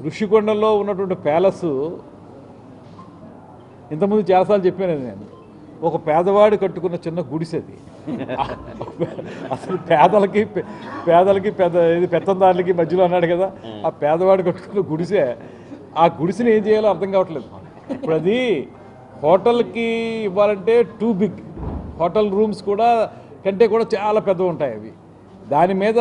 ఋషికొండలో ఉన్నటువంటి ప్యాలెస్ ఇంతకుముందు చాలాసార్లు చెప్పాను నేను. ఒక పేదవాడు కట్టుకున్న చిన్న గుడిసెది అసలు పేదలకి పేదలకి పెద్ద ఇది పెత్తందారులకి మధ్యలో అన్నాడు కదా ఆ పేదవాడు కట్టుకున్న గుడిసె ఆ గుడిసెని ఏం చేయాలో అర్థం కావట్లేదు ఇప్పుడు అది హోటల్కి ఇవ్వాలంటే టూ బిగ్. హోటల్ రూమ్స్ కూడా కంటే కూడా చాలా పెద్దవి ఉంటాయి అవి. దాని మీద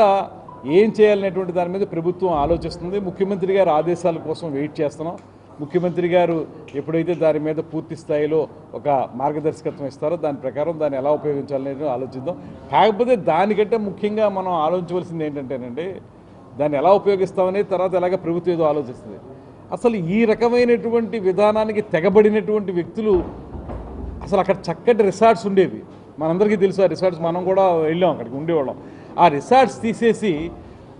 ఏం చేయాలనేటువంటి దాని మీద ప్రభుత్వం ఆలోచిస్తుంది. ముఖ్యమంత్రి గారు ఆదేశాల కోసం వెయిట్ చేస్తున్నాం. ముఖ్యమంత్రి గారు ఎప్పుడైతే దాని మీద పూర్తి స్థాయిలో ఒక మార్గదర్శకత్వం ఇస్తారో దాని ప్రకారం దాన్ని ఎలా ఉపయోగించాలనేది ఆలోచిద్దాం. కాకపోతే దానికంటే ముఖ్యంగా మనం ఆలోచించవలసింది ఏంటంటేనండి దాన్ని ఎలా ఉపయోగిస్తామనే తర్వాత ఎలాగ ప్రభుత్వం ఏదో ఆలోచిస్తుంది. అసలు ఈ రకమైనటువంటి విధానానికి తెగబడినటువంటి వ్యక్తులు అసలు అక్కడ చక్కటి రిసార్ట్స్ ఉండేవి. మనందరికీ తెలుసు ఆ రిసార్ట్స్ మనం కూడా వెళ్ళాం అక్కడికి ఉండేవాళ్ళం. ఆ రిసార్ట్స్ తీసేసి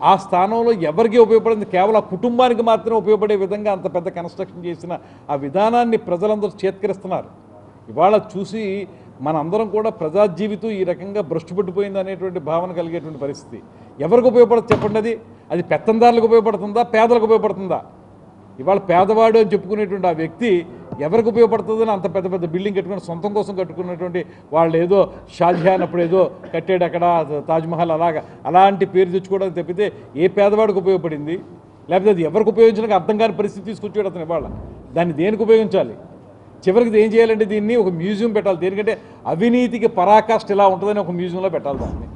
ఆ స్థానంలో ఎవరికి ఉపయోగపడింది? కేవలం ఆ కుటుంబానికి మాత్రమే ఉపయోగపడే విధంగా అంత పెద్ద కన్స్ట్రక్షన్ చేసిన ఆ విధానాన్ని ప్రజలందరూ చేత్కరిస్తున్నారు. ఇవాళ చూసి మనందరం కూడా ప్రజా జీవితం ఈ రకంగా భ్రష్టుపట్టిపోయింది అనేటువంటి భావన కలిగేటువంటి పరిస్థితి. ఎవరికి ఉపయోగపడదు చెప్పండి అది? అది పెత్తందారులకు ఉపయోగపడుతుందా? పేదలకు ఉపయోగపడుతుందా? ఇవాళ పేదవాడు అని చెప్పుకునేటువంటి ఆ వ్యక్తి ఎవరికి ఉపయోగపడుతుందని అంత పెద్ద పెద్ద బిల్డింగ్ కట్టుకుని సొంతం కోసం కట్టుకున్నటువంటి వాళ్ళు ఏదో షాజహాన్ అప్పుడు ఏదో కట్టాడు అక్కడ తాజ్మహల్ అలాగా అలాంటి పేరు తెచ్చుకోవడానికి తప్పితే ఏ పేదవాడికి ఉపయోగపడింది? లేకపోతే అది ఎవరికి ఉపయోగించడానికి అర్థం కాని పరిస్థితి తీసుకొచ్చాడు అతను ఇవాళ. దాన్ని దేనికి ఉపయోగించాలి? చివరికి ఏం చేయాలంటే దీన్ని ఒక మ్యూజియం పెట్టాలి. దేనికంటే అవినీతికి పరాకాష్ట ఇలా ఉంటుందని ఒక మ్యూజియంలో పెట్టాలి దాన్ని.